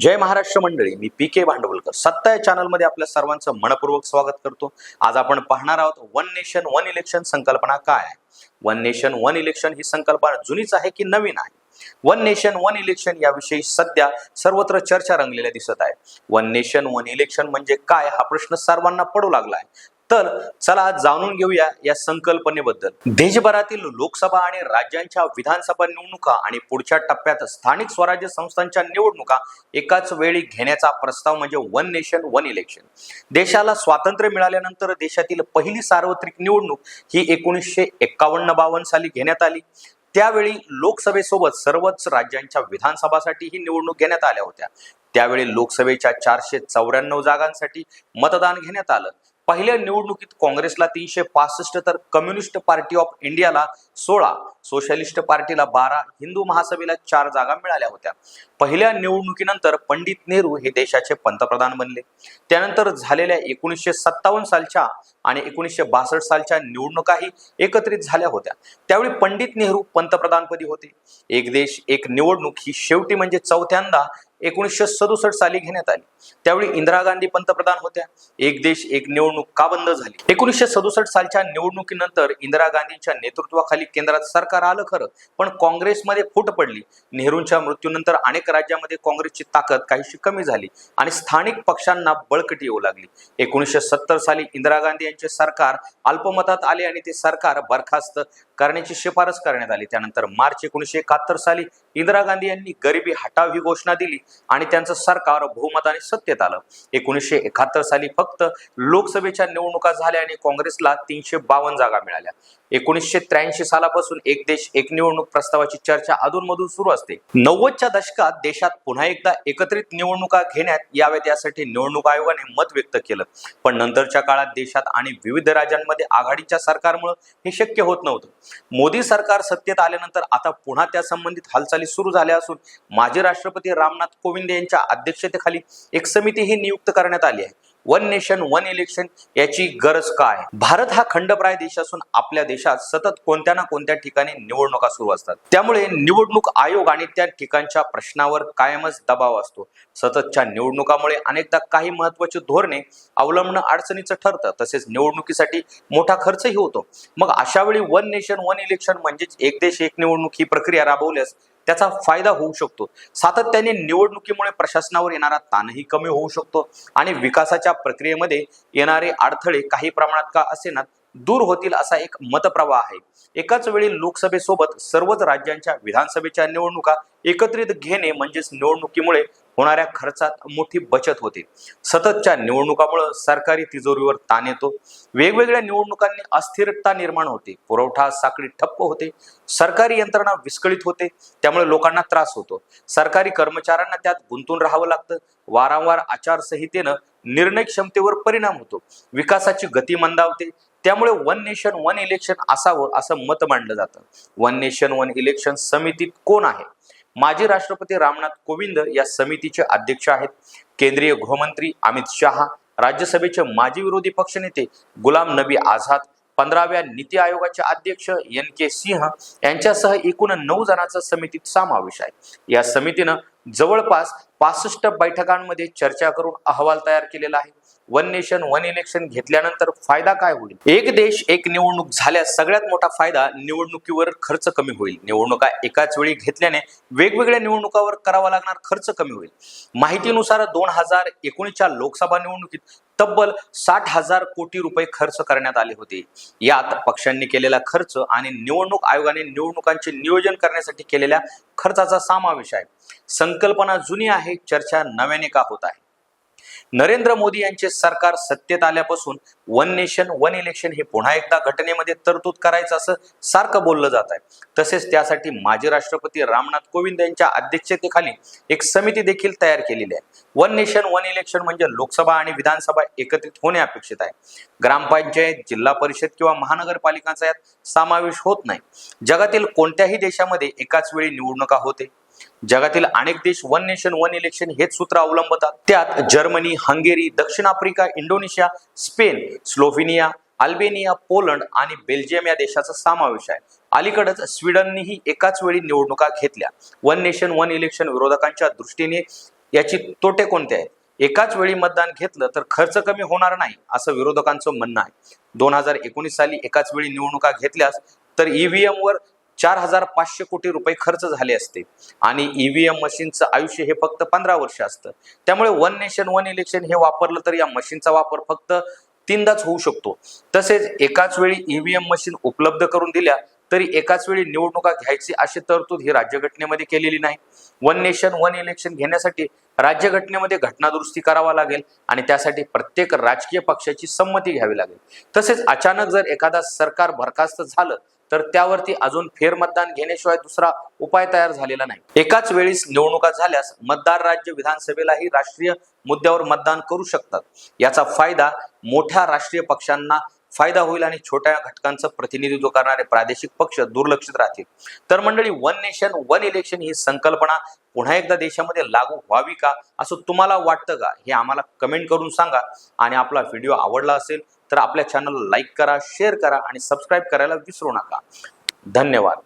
जय महाराष्ट्र मंडळी मी पी के भांडवलकर. सत्ता या चॅनलमध्ये आपल्या सर्वांचं मनपूर्वक स्वागत करतो. आज आपण पाहणार आहोत वन नेशन वन इलेक्शन संकल्पना काय आहे? वन नेशन वन इलेक्शन ही संकल्पना जुनीच आहे की नवीन आहे? वन नेशन वन इलेक्शन याविषयी सध्या सर्वत्र चर्चा रंगलेल्या दिसत आहे. वन नेशन वन इलेक्शन म्हणजे काय हा प्रश्न सर्वांना पडू लागला आहे. तर चला जाणून घेऊया या संकल्पनेबद्दल. देशभरातील लोकसभा आणि राज्यांच्या विधानसभा निवडणुका आणि पुढच्या टप्प्यात स्थानिक स्वराज्य संस्थांच्या निवडणुका एकाच वेळी घेण्याचा प्रस्ताव म्हणजे वन नेशन वन इलेक्शन देशाला स्वातंत्र्य मिळाल्यानंतर देशातील पहिली सार्वत्रिक निवडणूक ही एकोणीसशे एक्कावन्न बावन्न साली घेण्यात आली. त्यावेळी लोकसभेसोबत सर्वच राज्यांच्या विधानसभासाठी ही निवडणूक घेण्यात आल्या होत्या. त्यावेळी लोकसभेच्या चारशे चौऱ्याण्णव जागांसाठी मतदान घेण्यात आलं. पहिल्या निवडणुकीत काँग्रेसला तीनशे पासष्ट तर कम्युनिस्ट पार्टी ऑफ इंडियाला सोळा सोशलिस्ट पार्टीला बारा हिंदू महासभेला चार जागा मिळाल्या होत्या. पहिल्या निवडणुकीनंतर पंडित नेहरू हे देशाचे पंतप्रधान बनले. त्यानंतर झालेल्या एकोणीसशे सत्तावन्न सालच्या आणि एकोणीसशे बासष्ट सालच्या निवडणुकाही एकत्रित झाल्या होत्या. त्यावेळी पंडित नेहरू पंतप्रधानपदी होते. एक देश एक निवडणूक ही शेवटी म्हणजे चौथ्यांदा एकोणीसशे सदुसष्ट साली घेण्यात आली. त्यावेळी इंदिरा गांधी पंतप्रधान होत्या. एक देश एक निवडणूक का बंद झाली? एकोणीसशे सदुसष्ट सालच्या निवडणुकीनंतर इंदिरा गांधींच्या नेतृत्वाखाली केंद्रात सरकार आलं खरं पण काँग्रेसमध्ये फूट पडली. नेहरूंच्या मृत्यूनंतर अनेक राज्यामध्ये काँग्रेसची ताकद काहीशी कमी झाली आणि स्थानिक पक्षांना बळकटी येऊ लागली. एकोणीसशे सत्तर साली इंदिरा गांधी यांचे सरकार अल्पमतात आले आणि ते सरकार बरखास्त करण्याची शिफारस करण्यात आली. त्यानंतर मार्च एकोणीसशे एकाहत्तर साली इंदिरा गांधी यांनी गरिबी हटाव ही घोषणा दिली. आणि त्यांचं सरकार बहुमताने सत्तेत आलं. एकोणीसशे एकाहत्तर साली फक्त लोकसभेच्या निवडणुका झाल्या आणि काँग्रेसला तीनशे बावन्न जागा मिळाल्या. एकोणीसशे त्र्याऐंशी सालापासून एक देश एक निवडणूक प्रस्तावाची चर्चा अधूनमधून सुरू असते. नव्वदच्या दशकात देशात पुन्हा एकदा एकत्रित निवडणुका घेण्यात याव्यात यासाठी निवडणूक आयोगाने मत व्यक्त केलं. पण नंतरच्या काळात देशात आणि विविध राज्यांमध्ये आघाडीच्या सरकारमुळे हे शक्य होत नव्हतं. मोदी सरकार सत्तेत आल्यानंतर आता पुन्हा त्या संबंधित हालचाली सुरू झाल्या असून माजी राष्ट्रपती रामनाथ कोविंद यांच्या अध्यक्षतेखाली एक समिती ही नियुक्त करण्यात आली आहे. वन नेशन वन इलेक्शन याची गरज काय भारत हा खंडप्राय देश असून आपल्या देशात सतत कोणत्या ना कोणत्या ठिकाणी निवडणुका सुरू असतात. त्यामुळे निवडणूक आयोग आणि त्या ठिकाणच्या प्रश्नावर कायमच दबाव असतो. सततच्या निवडणुकामुळे अनेकदा काही महत्वाची धोरणे अवलंबणं अडचणीचं ठरतं. तसेच निवडणुकीसाठी मोठा खर्चही होतो. मग अशावेळी वन नेशन वन इलेक्शन म्हणजेच एक देश एक निवडणूक ही प्रक्रिया राबवल्यास त्याचा फायदा होऊ शकतो. सातत्याने निवडणुकीमुळे प्रशासनावर येणारा ताणही कमी होऊ शकतो आणि विकासाच्या प्रक्रियेमध्ये येणारे अडथळे काही प्रमाणात का असेनात दूर होतील असा एक मतप्रवाह आहे. एकाच वेळी लोकसभेसोबत सर्वच राज्यांच्या विधानसभेच्या निवडणुका एकत्रित घेणे म्हणजेच निवडणुकीमुळे होणाऱ्या खर्चात मोठी बचत होते. सततच्या निवडणुकामुळे सरकारी तिजोरीवर ताण येतो. वेगवेगळ्या निवडणुकांनी अस्थिरता निर्माण होते. पुरवठा साखळी ठप्प होते. सरकारी यंत्रणा विस्कळीत होते. त्यामुळे लोकांना त्रास होतो. सरकारी कर्मचाऱ्यांना त्यात गुंतून राहावं लागतं. वारंवार आचारसंहितेनं निर्णय क्षमतेवर परिणाम होतो. विकासाची गती मंदावते. त्यामुळे वन नेशन वन इलेक्शन असावं असं मत मांडलं जातं. वन नेशन वन इलेक्शन समितीत कोण आहे? माजी राष्ट्रपती रामनाथ कोविंद या समितीचे अध्यक्ष आहेत. केंद्रीय गृहमंत्री अमित शहा राज्यसभेचे माजी विरोधी पक्षनेते गुलाम नबी आझाद पंधराव्या नीती आयोगाचे अध्यक्ष एन के सिंह यांच्यासह एकूण नऊ जणांचा समितीत समावेश आहे. या समितीनं जवळपास पासष्ट बैठकांमध्ये चर्चा करून अहवाल तयार केलेला आहे. वन नेशन वन इलेक्शन घेतल्यानंतर फायदा काय होईल? एक देश एक निवडणूक झाल्यास सगळ्यात मोठा फायदा निवडणुकीवर खर्च कमी होईल. निवडणुका एकाच वेळी घेतल्याने वेगवेगळ्या निवडणुकावर करावा लागणार खर्च कमी होईल. माहितीनुसार दोन हजार एकोणीसच्या लोकसभा निवडणुकीत तब्बल साठ हजार कोटी रुपये खर्च करण्यात आले होते. यात पक्षांनी केलेला खर्च आणि निवडणूक आयोगाने निवडणुकांचे नियोजन करण्यासाठी केलेल्या खर्चाचा समावेश आहे. संकल्पना जुनी आहे चर्चा नव्याने का होत आहे? नरेंद्र मोदी यांचे सरकार सत्तेत आल्यापासून वन नेशन वन इलेक्शन हे पुन्हा एकदा घटनेमध्ये तरतूद करायचं असं सारखं बोललं जात आहे. तसेच त्यासाठी माजी राष्ट्रपती रामनाथ कोविंद यांच्या अध्यक्षतेखाली एक समिती देखील तयार केलेली आहे. वन नेशन वन इलेक्शन म्हणजे लोकसभा आणि विधानसभा एकत्रित होणे अपेक्षित आहे. ग्रामपंचायत जिल्हा परिषद किंवा महानगरपालिकांचा यात समावेश होत नाही. जगातील कोणत्याही देशामध्ये एकाच वेळी निवडणुका होते. जगातील अनेक देश वन नेशन वन इलेक्शन हेच सूत्र अवलंबतात. त्यात जर्मनी हंगेरी दक्षिण Africa Indonesia Spain Slovenia Albania Poland आणि बेल्जियम या देशाचा समावेश आहे. अलीकडच स्वीडननेही एकाच वेळी निवडणुका घेतल्या. वन नेशन वन इलेक्शन विरोधकांच्या दृष्टीने याची तोटे कोणते आहेत? एकाच वेळी मतदान घेतलं तर खर्च कमी होणार नाही असं विरोधकांचं म्हणणं आहे. दोन हजार एकोणीस साली एकाच वेळी निवडणुका घेतल्यास तर ईव्हीएम वर चार हजार पाचशे कोटी रुपये खर्च झाले असते. आणि ईव्हीएम मशीनचं आयुष्य हे फक्त पंधरा वर्ष असतं. त्यामुळे वन नेशन वन इलेक्शन हे वापरलं तर या मशीनचा वापर फक्त तीनदाच होऊ शकतो. तसेच एकाच वेळी ईव्हीएम मशीन उपलब्ध करून दिल्या तरी एकाच वेळी निवडणुका घ्यायची अशी तरतूद ही राज्यघटनेमध्ये केलेली नाही. वन नेशन वन इलेक्शन घेण्यासाठी राज्यघटनेमध्ये घटनादुरुस्ती करावा लागेल आणि त्यासाठी प्रत्येक राजकीय पक्षाची संमती घ्यावी लागेल. तसेच अचानक जर एखादा सरकार बरखास्त झालं तर त्यावरती अजून फेरमतदान घेण्याशिवाय दुसरा उपाय तयार झालेला नाही. एकाच वेळीस निवडणुका झाल्यास मतदार राज्य विधानसभेलाही राष्ट्रीय मुद्द्यावर मतदान करू शकतात. याचा फायदा मोठ्या राष्ट्रीय पक्षांना फायदा होईल आणि छोट्या घटकांचं प्रतिनिधित्व करणारे प्रादेशिक पक्ष दुर्लक्षित राहतील. तर मंडळी वन नेशन वन इलेक्शन ही संकल्पना पुन्हा एकदा देशामध्ये लागू व्हावी का असं तुम्हाला वाटतं का? हे आम्हाला कमेंट करून सांगा आणि आपला व्हिडिओ आवडला असेल तर आपल्या चॅनलला लाईक करा शेअर करा आणि सबस्क्राईब करायला विसरू नका. धन्यवाद.